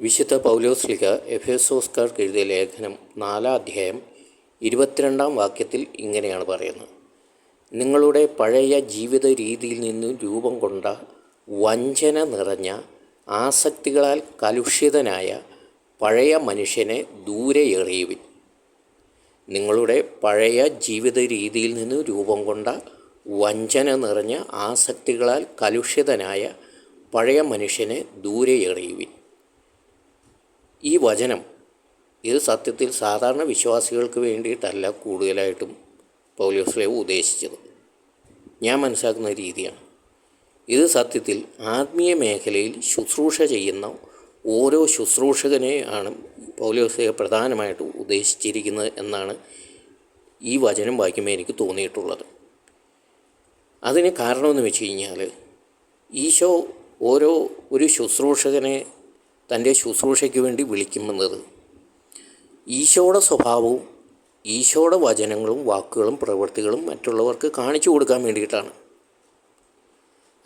വിശുദ്ധ പൗലോസ്ലിക എഫേസോസ്കാർക്ക് എഴുതിയ ലേഖനം നാലാം അധ്യായം ഇരുപത്തിരണ്ടാം വാക്യത്തിൽ ഇങ്ങനെയാണ് പറയുന്നത്. നിങ്ങളുടെ പഴയ ജീവിത രീതിയിൽ നിന്ന് രൂപം കൊണ്ട വഞ്ചന നിറഞ്ഞ ആസക്തികളാൽ കലുഷിതനായ പഴയ മനുഷ്യനെ ദൂരെ എറിയുവിൻ. നിങ്ങളുടെ പഴയ ജീവിത രീതിയിൽ നിന്ന് രൂപം കൊണ്ട വഞ്ചന നിറഞ്ഞ ആസക്തികളാൽ കലുഷിതനായ പഴയ മനുഷ്യനെ ദൂരെ എറിയുവിൻ. ഈ വചനം ഇത് സത്യത്തിൽ സാധാരണ വിശ്വാസികൾക്ക് വേണ്ടിയിട്ടല്ല കൂടുതലായിട്ടും പൗലോസ്ലേവ് ഉദ്ദേശിച്ചത്. ഞാൻ മനസ്സിലാക്കുന്ന രീതിയാണ്. ഇത് സത്യത്തിൽ ആത്മീയ മേഖലയിൽ ശുശ്രൂഷ ചെയ്യുന്ന ഓരോ ശുശ്രൂഷകനെയാണ് പൗലോസ് പ്രധാനമായിട്ട് ഉദ്ദേശിച്ചിരിക്കുന്നത് എന്നാണ് ഈ വചനം വായിക്കുമ്പോൾ എനിക്ക് തോന്നിയിട്ടുള്ളത്. അതിന് കാരണമെന്ന് വെച്ച് കഴിഞ്ഞാൽ ഈശോ ഓരോ ഒരു ശുശ്രൂഷകനെ തന്റെ ശുശ്രൂഷയ്ക്ക് വേണ്ടി വിളിക്കുമെന്നത്. ഈശോയുടെ സ്വഭാവവും ഈശോയുടെ വചനങ്ങളും വാക്കുകളും പ്രവൃത്തികളും മറ്റുള്ളവർക്ക് കാണിച്ചു കൊടുക്കാൻ വേണ്ടിയിട്ടാണ്.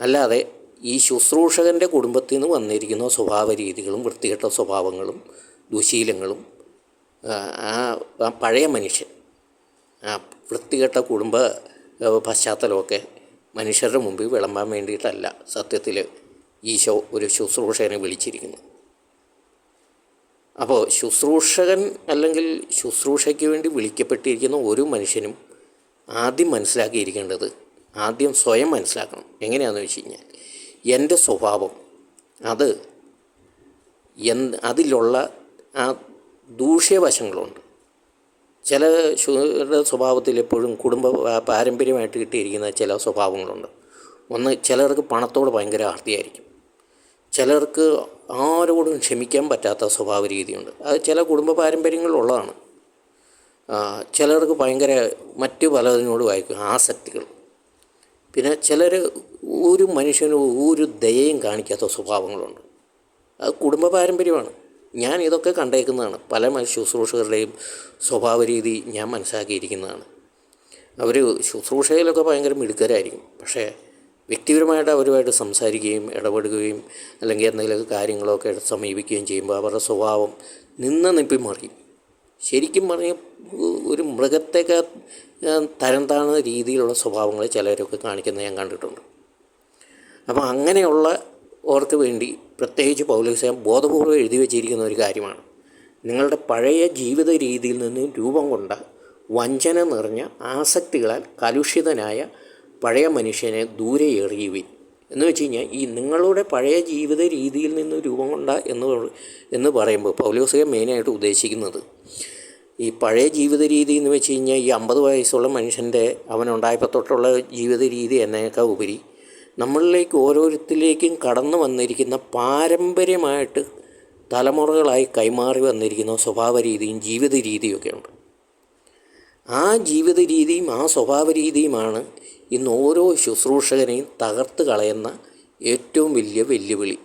അല്ലാതെ ഈ ശുശ്രൂഷകന്റെ കുടുംബത്തിൽ നിന്ന് വന്നിരിക്കുന്ന സ്വഭാവ രീതികളും വൃത്തികെട്ട സ്വഭാവങ്ങളും ദുശീലങ്ങളും ആ പഴയ മനുഷ്യൻ ആ വൃത്തികെട്ട കുടുംബ പശ്ചാത്തലമൊക്കെ മനുഷ്യരുടെ മുമ്പിൽ വിളമ്പാൻ വേണ്ടിയിട്ടല്ല സത്യത്തിൽ ഈശോ ഒരു ശുശ്രൂഷകനെ വിളിച്ചിരിക്കുന്നത്. അപ്പോൾ ശുശ്രൂഷകൻ അല്ലെങ്കിൽ ശുശ്രൂഷയ്ക്ക് വേണ്ടി വിളിക്കപ്പെട്ടിരിക്കുന്ന ഒരു മനുഷ്യനും ആദ്യം മനസ്സിലാക്കിയിരിക്കേണ്ടത് ആദ്യം സ്വയം മനസ്സിലാക്കണം. എങ്ങനെയാണെന്ന് വെച്ച് കഴിഞ്ഞാൽ എന്റെ സ്വഭാവം അത് എൻ അതിലുള്ള ആ ദൂഷ്യവശങ്ങളുണ്ട്. ചില സ്വഭാവത്തിൽ എപ്പോഴും കുടുംബ പാരമ്പര്യമായിട്ട് കിട്ടിയിരിക്കുന്ന ചില സ്വഭാവങ്ങളുണ്ട്. ഒന്ന് ചിലർക്ക് പണത്തോട് ഭയങ്കര ആർത്തിയായിരിക്കും. ചിലർക്ക് ആരോടും ക്ഷമിക്കാൻ പറ്റാത്ത സ്വഭാവ രീതിയുണ്ട്. അത് ചില കുടുംബ പാരമ്പര്യങ്ങളിലുള്ളതാണ്. ചിലർക്ക് ഭയങ്കര മറ്റു പലതിനോടുമായിരിക്കും ആസക്തികൾ. പിന്നെ ചിലർ ഒരു മനുഷ്യന് ഒരു ദയയും കാണിക്കാത്ത സ്വഭാവങ്ങളുണ്ട്. അത് കുടുംബ പാരമ്പര്യമാണ്. ഞാൻ ഇതൊക്കെ കണ്ടേക്കുന്നതാണ്. പല ശുശ്രൂഷകരുടെയും സ്വഭാവ രീതി ഞാൻ മനസ്സിലാക്കിയിരിക്കുന്നതാണ്. അവർ ശുശ്രൂഷയിലൊക്കെ ഭയങ്കര മിടുക്കരായിരിക്കും. പക്ഷേ വ്യക്തിപരമായിട്ട് അവരുമായിട്ട് സംസാരിക്കുകയും ഇടപെടുകയും അല്ലെങ്കിൽ എന്തെങ്കിലും കാര്യങ്ങളൊക്കെ സമീപിക്കുകയും ചെയ്യുമ്പോൾ അവരുടെ സ്വഭാവം നിന്ന് നിപ്പി മാറി. ശരിക്കും പറഞ്ഞാൽ ഒരു മൃഗത്തേക്ക് തരം താഴ്ന്ന രീതിയിലുള്ള സ്വഭാവങ്ങൾ ചിലരൊക്കെ കാണിക്കുന്നത് ഞാൻ കണ്ടിട്ടുണ്ട്. അപ്പോൾ അങ്ങനെയുള്ള ഓർക്ക് വേണ്ടി പ്രത്യേകിച്ച് പൗലോസയം ബോധപൂർവം എഴുതി വച്ചിരിക്കുന്ന ഒരു കാര്യമാണ്. നിങ്ങളുടെ പഴയ ജീവിത രീതിയിൽ നിന്ന് രൂപം കൊണ്ട വഞ്ചന നിറഞ്ഞ ആസക്തികളാൽ കലുഷിതനായ പഴയ മനുഷ്യനെ ദൂരെ എറിയുവിൻ. എന്ന് വെച്ച് കഴിഞ്ഞാൽ ഈ നിങ്ങളുടെ പഴയ ജീവിത രീതിയിൽ നിന്ന് രൂപം കൊണ്ട എന്ന് എന്ന് പറയുമ്പോൾ പൗലോസിക മെയിനായിട്ട് ഉദ്ദേശിക്കുന്നത് ഈ പഴയ ജീവിത രീതി എന്ന് വെച്ച് കഴിഞ്ഞാൽ ഈ അമ്പത് വയസ്സുള്ള മനുഷ്യന്റെ അവനുണ്ടായപ്പോൾ തൊട്ടുള്ള ജീവിത രീതി എന്നേക്കാൾ ഉപരി നമ്മളിലേക്ക് ഓരോരുത്തരിലേക്കും കടന്നു വന്നിരിക്കുന്ന പാരമ്പര്യമായിട്ട് തലമുറകളായി കൈമാറി വന്നിരിക്കുന്ന സ്വഭാവ രീതിയും ജീവിത രീതിയൊക്കെ ഉണ്ട്. ആ ജീവിത രീതിയും ആ സ്വഭാവ രീതിയുമാണ് ഇന്ന് ഓരോ ശുശ്രൂഷകനെയും തകർത്ത് കളയുന്ന ഏറ്റവും വലിയ വെല്ലുവിളി.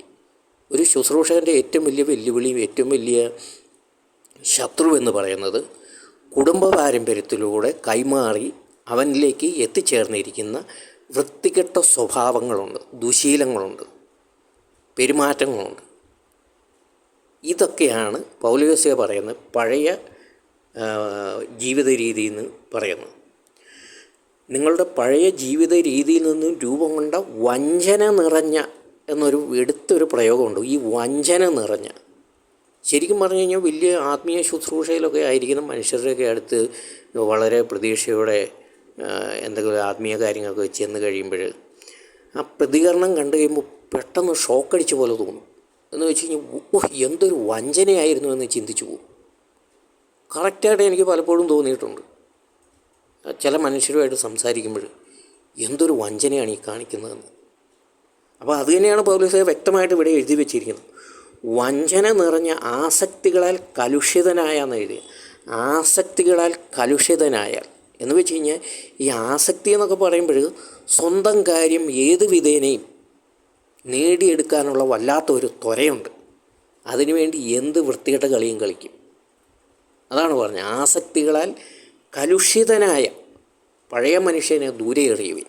ഒരു ശുശ്രൂഷകന്റെ ഏറ്റവും വലിയ വെല്ലുവിളിയും ഏറ്റവും വലിയ ശത്രു എന്ന് പറയുന്നത് കുടുംബ പാരമ്പര്യത്തിലൂടെ കൈമാറി അവനിലേക്ക് എത്തിച്ചേർന്നിരിക്കുന്ന വൃത്തികെട്ട സ്വഭാവങ്ങളുണ്ട് ദുശീലങ്ങളുണ്ട് പെരുമാറ്റങ്ങളുണ്ട്. ഇതൊക്കെയാണ് പൗലോസ്യ പറയുന്നത് പഴയ ജീവിത രീതി എന്ന് പറയുന്നു. നിങ്ങളുടെ പഴയ ജീവിത രീതിയിൽ നിന്നും രൂപം കൊണ്ട വഞ്ചന നിറഞ്ഞ എന്നൊരു എടുത്തൊരു പ്രയോഗമുണ്ട്. ഈ വഞ്ചന നിറഞ്ഞ. ശരിക്കും പറഞ്ഞു കഴിഞ്ഞാൽ വലിയ ആത്മീയ ശുശ്രൂഷയിലൊക്കെ ആയിരിക്കുന്ന മനുഷ്യരുടെയൊക്കെ അടുത്ത് വളരെ പ്രതീക്ഷയോടെ എന്തെങ്കിലും ആത്മീയ കാര്യങ്ങളൊക്കെ ചെന്ന് കഴിയുമ്പോൾ ആ പ്രതികരണം കണ്ടു കഴിയുമ്പോൾ പെട്ടെന്ന് ഷോക്കടിച്ച പോലെ തോന്നും. എന്ന് വെച്ച് കഴിഞ്ഞാൽ ഓഹ് എന്തൊരു വഞ്ചനയായിരുന്നു എന്ന് ചിന്തിച്ചു പോകും. കറക്റ്റായിട്ട് എനിക്ക് പലപ്പോഴും തോന്നിയിട്ടുണ്ട്. ചില മനുഷ്യരുമായിട്ട് സംസാരിക്കുമ്പോൾ എന്തൊരു വഞ്ചനയാണ് ഈ കാണിക്കുന്നതെന്ന്. അപ്പോൾ അത് തന്നെയാണ് പൗലോസെ വ്യക്തമായിട്ട് ഇവിടെ എഴുതി വെച്ചിരിക്കുന്നത്. വഞ്ചന നിറഞ്ഞ ആസക്തികളാൽ കലുഷിതനായ എന്ന് എഴുതിയ. ആസക്തികളാൽ കലുഷിതനായാൽ എന്ന് വെച്ച് കഴിഞ്ഞാൽ ഈ ആസക്തി എന്നൊക്കെ പറയുമ്പോൾ സ്വന്തം കാര്യം ഏത് വിധേനയും നേടിയെടുക്കാനുള്ള വല്ലാത്ത ഒരു ത്വരയുണ്ട്. അതിനുവേണ്ടി എന്ത് വൃത്തികെട്ട കളിയും കളിക്കും. അതാണ് പറഞ്ഞത്. ആസക്തികളാൽ കലുഷിതനായ പഴയ മനുഷ്യനെ ദൂരെ എറിയുവിൻ.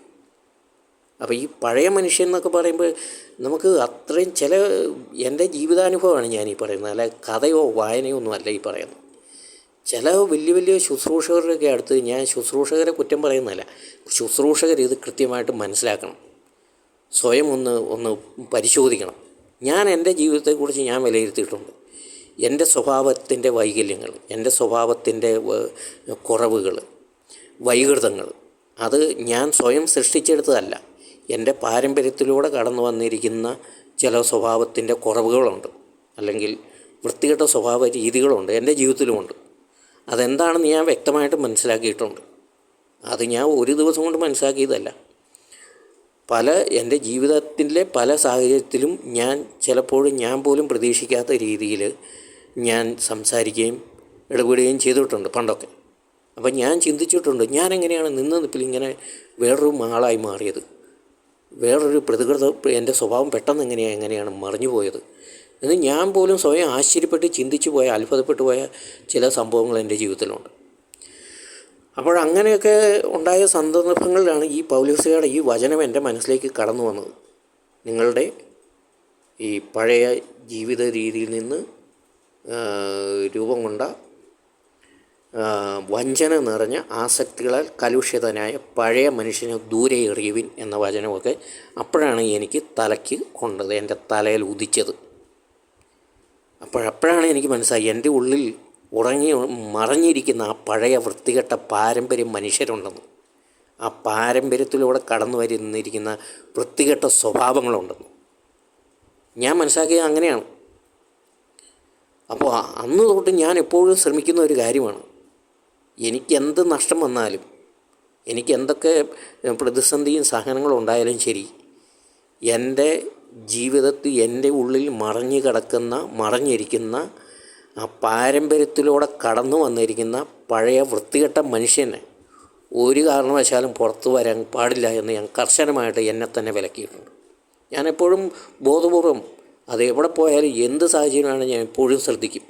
അപ്പോൾ ഈ പഴയ മനുഷ്യൻ എന്നൊക്കെ പറയുമ്പോൾ നമുക്ക് അത്രയും ചില എന്റെ ജീവിതാനുഭവമാണ് ഞാൻ ഈ പറയുന്നത്. അല്ല കഥയോ വായനയോ ഒന്നും അല്ല ഈ പറയുന്നത്. ചില വലിയ വലിയ ശുശ്രൂഷകരുടെയൊക്കെ അടുത്ത് ഞാൻ ശുശ്രൂഷകരെ കുറ്റം പറയുന്നതല്ല. ശുശ്രൂഷകർ ഇത് കൃത്യമായിട്ട് മനസ്സിലാക്കണം. സ്വയം ഒന്ന് ഒന്ന് പരിശോധിക്കണം. ഞാൻ എന്റെ ജീവിതത്തെക്കുറിച്ച് ഞാൻ വിലയിരുത്തിയിട്ടുണ്ട്. എന്റെ സ്വഭാവത്തിന്റെ വൈകല്യങ്ങൾ എന്റെ സ്വഭാവത്തിന്റെ കുറവുകൾ വൈകൃതങ്ങൾ അത് ഞാൻ സ്വയം സൃഷ്ടിച്ചെടുത്തതല്ല. എന്റെ പാരമ്പര്യത്തിലൂടെ കടന്നു വന്നിരിക്കുന്ന ചില സ്വഭാവത്തിന്റെ കുറവുകളുണ്ട്. അല്ലെങ്കിൽ വൃത്തികെട്ട സ്വഭാവ രീതികളുണ്ട് എന്റെ ജീവിതത്തിലുമുണ്ട്. അതെന്താണെന്ന് ഞാൻ വ്യക്തമായിട്ട് മനസ്സിലാക്കിയിട്ടുണ്ട്. അത് ഞാൻ ഒരു ദിവസം കൊണ്ട് മനസ്സിലാക്കിയതല്ല. പല എന്റെ ജീവിതത്തിലെ പല സാഹചര്യത്തിലും ഞാൻ ചിലപ്പോഴും ഞാൻ പോലും പ്രതീക്ഷിക്കാത്ത രീതിയിൽ ഞാൻ സംസാരിക്കുകയും ഇടപെടുകയും ചെയ്തിട്ടുണ്ട് പണ്ടൊക്കെ. അപ്പം ഞാൻ ചിന്തിച്ചിട്ടുണ്ട് ഞാൻ എങ്ങനെയാണ് നിന്ന് നിപ്പിൽ ഇങ്ങനെ വേറൊരു ആളായി മാറിയത്? വേറൊരു പ്രതികൃത എന്റെ സ്വഭാവം പെട്ടെന്ന് എങ്ങനെയാണ് എങ്ങനെയാണ് മറിഞ്ഞു പോയത്? എന്ന് ഞാൻ പോലും സ്വയം ആശ്ചര്യപ്പെട്ട് ചിന്തിച്ചു പോയ അത്ഭുതപ്പെട്ടു പോയ ചില സംഭവങ്ങൾ എന്റെ ജീവിതത്തിലുണ്ട്. അപ്പോൾ അങ്ങനെയൊക്കെ ഉണ്ടായ സന്ദർഭങ്ങളിലാണ് ഈ പൗലോസിയുടെ ഈ വചനം എന്റെ മനസ്സിലേക്ക് കടന്നു വന്നത്. നിങ്ങളുടെ ഈ പഴയ ജീവിത രീതിയിൽ നിന്ന് രൂപം കൊണ്ട വഞ്ചന നിറഞ്ഞ ആസക്തികളാൽ കലുഷിതനായ പഴയ മനുഷ്യനെ ദൂരെ എറിയുവിൻ എന്ന വചനമൊക്കെ അപ്പോഴാണ് എനിക്ക് തലയ്ക്ക് കൊണ്ടത് എന്റെ തലയിൽ ഉദിച്ചത്. അപ്പോഴപ്പോഴാണ് എനിക്ക് മനസ്സിലായി എന്റെ ഉള്ളിൽ ഉറങ്ങി മറഞ്ഞിരിക്കുന്ന ആ പഴയ വൃത്തികെട്ട പാരമ്പര്യം മനുഷ്യരുണ്ടെന്ന്. ആ പാരമ്പര്യത്തിലൂടെ കടന്നു വരുന്നിരിക്കുന്ന വൃത്തികെട്ട സ്വഭാവങ്ങളുണ്ടെന്ന്. ഞാൻ മനസ്സിലാക്കിയത് അങ്ങനെയാണ്. അപ്പോൾ അന്ന് തൊട്ട് ഞാൻ എപ്പോഴും ശ്രമിക്കുന്ന ഒരു കാര്യമാണ്. എനിക്ക് എന്ത് നഷ്ടം വന്നാലും എനിക്ക് എന്തൊക്കെ പ്രതിസന്ധിയും സഹനങ്ങളും ഉണ്ടായാലും ശരി എന്റെ ജീവിതത്തിൽ എന്റെ ഉള്ളിൽ മറഞ്ഞു കിടക്കുന്ന മറഞ്ഞിരിക്കുന്ന ആ പാരമ്പര്യത്തിലൂടെ കടന്നു വന്നിരിക്കുന്ന പഴയ വൃത്തികെട്ട മനുഷ്യനെ ഒരു കാരണവശാലും പുറത്തു വരാൻ പാടില്ല എന്ന് ഞാൻ കർശനമായിട്ട് എന്നെ തന്നെ വിലക്കിയിട്ടുണ്ട്. ഞാനെപ്പോഴും ബോധപൂർവം അത് എവിടെ പോയാലും എന്ത് സാഹചര്യമാണ് ഞാൻ എപ്പോഴും ശ്രദ്ധിക്കും.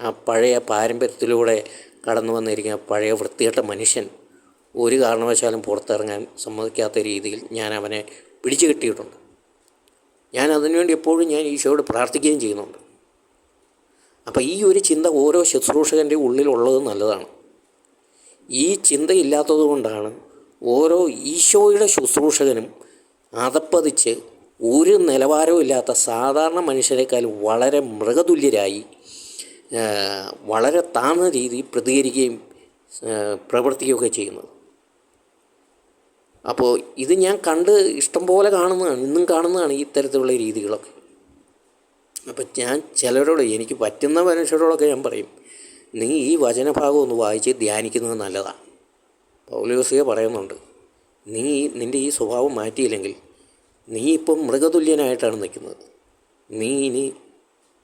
ആ പഴയ പാരമ്പര്യത്തിലൂടെ കടന്നു വന്നിരിക്കുന്ന പഴയ വൃത്തികെട്ട മനുഷ്യൻ ഒരു കാരണവശാലും പുറത്തിറങ്ങാൻ സമ്മതിക്കാത്ത രീതിയിൽ ഞാൻ അവനെ പിടിച്ചു കെട്ടിയിട്ടുണ്ട്. ഞാൻ അതിനുവേണ്ടി എപ്പോഴും ഞാൻ ഈശോയോട് പ്രാർത്ഥിക്കുകയും ചെയ്യുന്നുണ്ട്. അപ്പോൾ ഈ ഒരു ചിന്ത ഓരോ ശുശ്രൂഷകന്റെ ഉള്ളിലുള്ളത് നല്ലതാണ്. ഈ ചിന്തയില്ലാത്തത് കൊണ്ടാണ് ഓരോ ഈശോയുടെ ശുശ്രൂഷകനും അതപ്പതിച്ച് ഒരു നിലവാരവും ഇല്ലാത്ത സാധാരണ മനുഷ്യരെക്കാൾ വളരെ മൃഗതുല്യരായി വളരെ താഴ്ന്ന രീതിയിൽ പ്രതികരിക്കുകയും പ്രവർത്തിക്കുകയൊക്കെ ചെയ്യുന്നത്. അപ്പോൾ ഇത് ഞാൻ കണ്ട് ഇഷ്ടം പോലെ കാണുന്നതാണ് ഇന്നും കാണുന്നതാണ് ഈ തരത്തിലുള്ള രീതികളൊക്കെ. അപ്പം ഞാൻ ചിലരോട് എനിക്ക് പറ്റുന്ന മനുഷ്യരോടൊക്കെ ഞാൻ പറയും നീ ഈ വചനഭാഗം ഒന്ന് വായിച്ച് ധ്യാനിക്കുന്നത് നല്ലതാണ് പൗലോസിക പറയുന്നുണ്ട് നീ നിന്റെ ഈ സ്വഭാവം മാറ്റിയില്ലെങ്കിൽ നീ ഇപ്പം മൃഗതുല്യനായിട്ടാണ് നിൽക്കുന്നത്. നീ ഇനി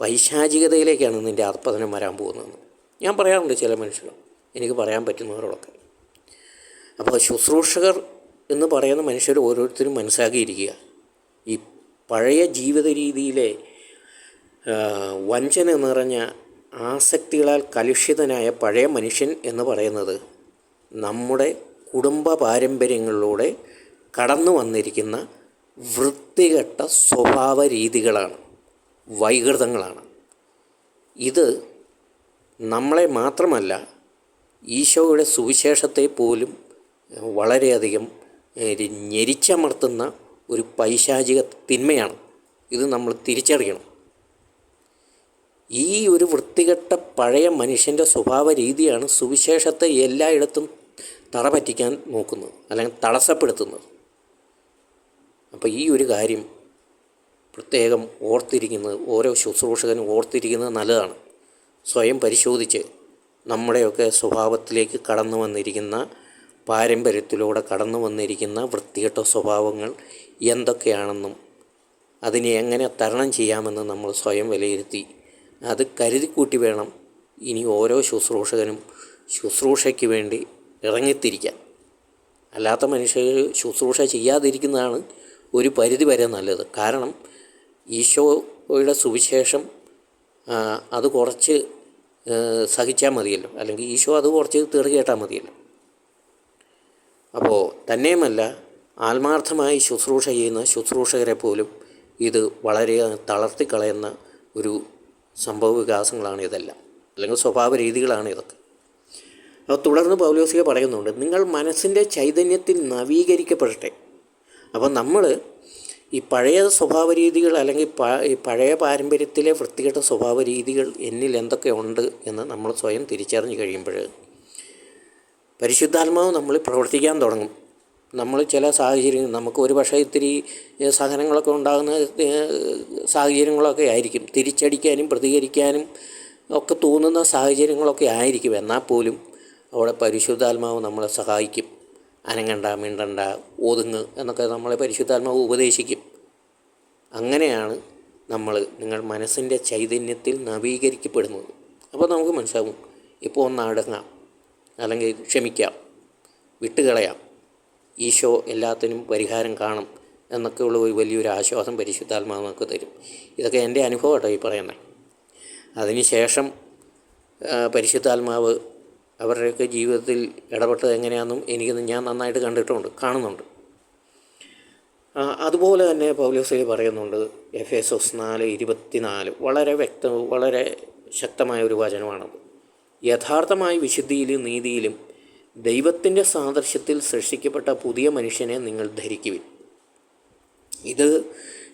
പൈശാചികതയിലേക്കാണ് നിന്റെ അർപ്പതനം വരാൻ പോകുന്നതെന്ന്. ഞാൻ പറയാറുണ്ട് ചില മനുഷ്യർ എനിക്ക് പറയാൻ പറ്റുന്നവരോടൊക്കെ. അപ്പോൾ ശുശ്രൂഷകർ എന്ന് പറയുന്ന മനുഷ്യർ ഓരോരുത്തരും മനസ്സിലാക്കിയിരിക്കുക ഈ പഴയ ജീവിത രീതിയിലെ വഞ്ചന നിറഞ്ഞ ആസക്തികളാൽ കലുഷിതനായ പഴയ മനുഷ്യൻ എന്ന് പറയുന്നത് നമ്മുടെ കുടുംബ പാരമ്പര്യങ്ങളിലൂടെ കടന്നു വന്നിരിക്കുന്ന വൃത്തികെട്ട സ്വഭാവ രീതികളാണ് വൈകൃതങ്ങളാണ്. ഇത് നമ്മളെ മാത്രമല്ല ഈശോയുടെ സുവിശേഷത്തെ പോലും വളരെയധികം ഞെരിച്ചമർത്തുന്ന ഒരു പൈശാചിക തിന്മയാണ്. ഇത് നമ്മൾ തിരിച്ചറിയണം. ഈ ഒരു വൃത്തികെട്ട പഴയ മനുഷ്യന്റെ സ്വഭാവ രീതിയാണ് സുവിശേഷത്തെ എല്ലായിടത്തും തറ പറ്റിക്കാൻ നോക്കുന്നത് അല്ലെങ്കിൽ തടസ്സപ്പെടുത്തുന്നത്. അപ്പോൾ ഈ ഒരു കാര്യം പ്രത്യേകം ഓർത്തിരിക്കുന്നത് ഓരോ ശുശ്രൂഷകനും ഓർത്തിരിക്കുന്നത് നല്ലതാണ്. സ്വയം പരിശോധിച്ച് നമ്മുടെയൊക്കെ സ്വഭാവത്തിലേക്ക് കടന്നു വന്നിരിക്കുന്ന പാരമ്പര്യത്തിലൂടെ കടന്നു വന്നിരിക്കുന്ന വൃത്തികെട്ട സ്വഭാവങ്ങൾ എന്തൊക്കെയാണെന്നും അതിനെ എങ്ങനെ തരണം ചെയ്യാമെന്ന് നമ്മൾ സ്വയം വിലയിരുത്തി. അത് കരുതിക്കൂട്ടി വേണം ഇനി ഓരോ ശുശ്രൂഷകനും ശുശ്രൂഷയ്ക്ക് വേണ്ടി ഇറങ്ങിത്തിരിക്കാൻ. അല്ലാത്ത മനുഷ്യർ ശുശ്രൂഷ ചെയ്യാതിരിക്കുന്നതാണ് ഒരു പരിധി വരെ നല്ലത്. കാരണം ഈശോയുടെ സുവിശേഷം അത് കുറച്ച് സഹിച്ചാൽ മതിയല്ലോ. അല്ലെങ്കിൽ ഈശോ അത് കുറച്ച് തെറി കേട്ടാൽ മതിയല്ലോ. അപ്പോൾ തന്നെയുമല്ല ആത്മാർത്ഥമായി ശുശ്രൂഷ ചെയ്യുന്ന ശുശ്രൂഷകരെ പോലും ഇത് വളരെ തളർത്തിക്കളയുന്ന ഒരു സംഭവ വികാസങ്ങളാണ് ഇതെല്ലാം. അല്ലെങ്കിൽ സ്വഭാവ രീതികളാണ് ഇതൊക്കെ. അപ്പോൾ തുടർന്ന് പൗലോസിക പറയുന്നുണ്ട് നിങ്ങൾ മനസ്സിന്റെ ചൈതന്യത്തിൽ നവീകരിക്കപ്പെടട്ടെ. അപ്പോൾ നമ്മൾ ഈ പഴയ സ്വഭാവ രീതികൾ അല്ലെങ്കിൽ ഈ പഴയ പാരമ്പര്യത്തിലെ വൃത്തികെട്ട സ്വഭാവ രീതികൾ എന്നിൽ എന്തൊക്കെ ഉണ്ട് എന്ന് നമ്മൾ സ്വയം തിരിച്ചറിഞ്ഞ് കഴിയുമ്പോൾ പരിശുദ്ധാത്മാവ് നമ്മൾ പ്രവർത്തിക്കാൻ തുടങ്ങും. നമ്മൾ ചില സാഹചര്യങ്ങൾ നമുക്ക് ഒരു പക്ഷേ ഇത്തിരി സഹനങ്ങളൊക്കെ ഉണ്ടാകുന്ന സാഹചര്യങ്ങളൊക്കെ ആയിരിക്കും. തിരിച്ചടിക്കാനും പ്രതികരിക്കാനും ഒക്കെ തോന്നുന്ന സാഹചര്യങ്ങളൊക്കെ ആയിരിക്കും. എന്നാൽ പോലും അവിടെ പരിശുദ്ധാത്മാവ് നമ്മളെ സഹായിക്കും. അനങ്ങണ്ട മിണ്ടണ്ട ഒതുങ്ങ് എന്നൊക്കെ നമ്മളെ പരിശുദ്ധാത്മാവ് ഉപദേശിക്കും. അങ്ങനെയാണ് നമ്മൾ നിങ്ങൾ മനസ്സിന്റെ ചൈതന്യത്തിൽ നവീകരിക്കപ്പെടുന്നത്. അപ്പോൾ നമുക്ക് മനസ്സിലാവും ഇപ്പോൾ ഒന്ന് അടങ്ങാം അല്ലെങ്കിൽ ക്ഷമിക്കാം വിട്ടുകളയാം ഈശോ എല്ലാത്തിനും പരിഹാരം കാണും എന്നൊക്കെയുള്ള ഒരു വലിയൊരു ആശ്വാസം പരിശുദ്ധാത്മാവ് നമുക്ക് തരും. ഇതൊക്കെ എന്റെ അനുഭവമാട്ടോ ഈ പറയുന്നത്. അതിനുശേഷം പരിശുദ്ധാത്മാവ് അവരുടെയൊക്കെ ജീവിതത്തിൽ ഇടപെട്ടത് എങ്ങനെയാണെന്നും എനിക്ക് ഞാൻ നന്നായിട്ട് കണ്ടിട്ടുണ്ട് കാണുന്നുണ്ട്. അതുപോലെ തന്നെ പൗലോസിൽ പറയുന്നുണ്ട് എഫ് എസ് എസ് നാല് ഇരുപത്തിനാല്. വളരെ വ്യക്ത വളരെ ശക്തമായ ഒരു വചനമാണത് യഥാർത്ഥമായ വിശുദ്ധിയിലും നീതിയിലും ദൈവത്തിന്റെ സാദൃശ്യത്തിൽ സൃഷ്ടിക്കപ്പെട്ട പുതിയ മനുഷ്യനെ നിങ്ങൾ ധരിക്കുവിൻ. ഇത്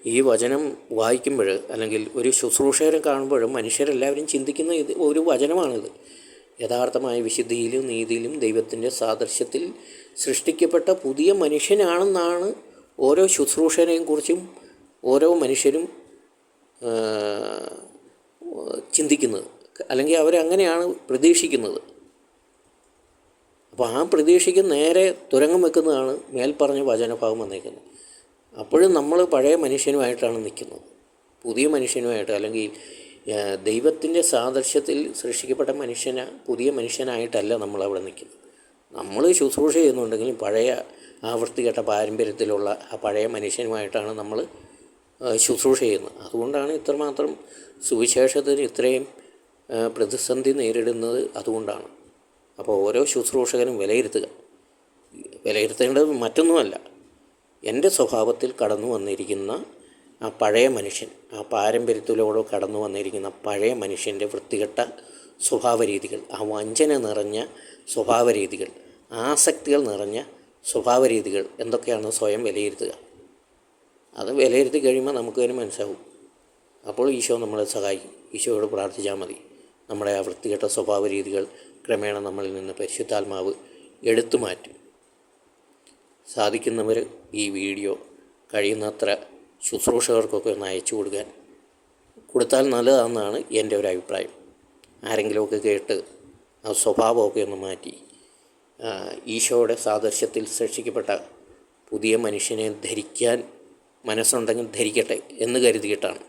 ഈ വചനം വായിക്കുമ്പോൾ അല്ലെങ്കിൽ ഒരു ശുശ്രൂഷകരെ കാണുമ്പോഴും മനുഷ്യരെല്ലാവരും ചിന്തിക്കുന്ന ഇത് ഒരു വചനമാണിത്. യഥാർത്ഥമായ വിശുദ്ധിയിലും നീതിയിലും ദൈവത്തിന്റെ സാദൃശ്യത്തിൽ സൃഷ്ടിക്കപ്പെട്ട പുതിയ മനുഷ്യനാണെന്നാണ് ഓരോ ശുശ്രൂഷനെയും കുറിച്ചും ഓരോ മനുഷ്യരും ചിന്തിക്കുന്നത്. അല്ലെങ്കിൽ അവരങ്ങനെയാണ് പ്രതീക്ഷിക്കുന്നത്. അപ്പോൾ ആ പ്രതീക്ഷയ്ക്ക് നേരെ തുരങ്കം വെക്കുന്നതാണ് മേൽപ്പറഞ്ഞ വചനഭാവം വന്നേക്കുന്നത് അപ്പോഴും നമ്മൾ പഴയ മനുഷ്യനുമായിട്ടാണ് നിൽക്കുന്നത്. പുതിയ മനുഷ്യനുമായിട്ട് അല്ലെങ്കിൽ ദൈവത്തിന്റെ സാദൃശ്യത്തിൽ സൃഷ്ടിക്കപ്പെട്ട മനുഷ്യന പുതിയ മനുഷ്യനായിട്ടല്ല നമ്മൾ അവിടെ നിൽക്കുന്നത്. നമ്മൾ ശുശ്രൂഷ ചെയ്യുന്നുണ്ടെങ്കിലും പഴയ ആ വൃത്തികെട്ട പാരമ്പര്യത്തിലുള്ള ആ പഴയ മനുഷ്യനുമായിട്ടാണ് നമ്മൾ ശുശ്രൂഷ ചെയ്യുന്നത്. അതുകൊണ്ടാണ് ഇത്രമാത്രം സുവിശേഷത്തിന് ഇത്രയും പ്രതിസന്ധി നേരിടുന്നത് അതുകൊണ്ടാണ്. അപ്പോൾ ഓരോ ശുശ്രൂഷകനും വിലയിരുത്തുക. വിലയിരുത്തേണ്ടത് മറ്റൊന്നുമല്ല. എന്റെ സ്വഭാവത്തിൽ കടന്നു വന്നിരിക്കുന്ന ആ പഴയ മനുഷ്യൻ ആ പാരമ്പര്യത്തിലൂടെ കടന്നു വന്നിരിക്കുന്ന പഴയ മനുഷ്യന്റെ വൃത്തികെട്ട സ്വഭാവ രീതികൾ ആ വഞ്ചന നിറഞ്ഞ സ്വഭാവ രീതികൾ ആസക്തികൾ നിറഞ്ഞ സ്വഭാവ രീതികൾ എന്തൊക്കെയാണ് സ്വയം വിലയിരുത്തുക. അത് വിലയിരുത്തി കഴിയുമ്പോൾ നമുക്ക് തന്നെ മനസ്സിലാവും. അപ്പോൾ ഈശോ നമ്മളെ സഹായിക്കും. ഈശോയോട് പ്രാർത്ഥിച്ചാൽ മതി. നമ്മുടെ ആ വൃത്തികെട്ട സ്വഭാവ രീതികൾ ക്രമേണ നമ്മളിൽ നിന്ന് പരിശുദ്ധാത്മാവ് എടുത്തു മാറ്റും. സാധിക്കുന്നവർ ഈ വീഡിയോ കഴിയുന്നത്ര ശുശ്രൂഷകർക്കൊക്കെ ഒന്ന് അയച്ചു കൊടുക്കാൻ. കൊടുത്താൽ നല്ലതാണെന്നാണ് എന്റെ ഒരു അഭിപ്രായം. ആരെങ്കിലുമൊക്കെ കേട്ട് ആ സ്വഭാവമൊക്കെ ഒന്ന് മാറ്റി ഈശോയുടെ സാദൃശ്യത്തിൽ സൃഷ്ടിക്കപ്പെട്ട പുതിയ മനുഷ്യനെ ധരിക്കാൻ മനസ്സുണ്ടെങ്കിൽ ധരിക്കട്ടെ എന്ന് കരുതിയിട്ടാണ്.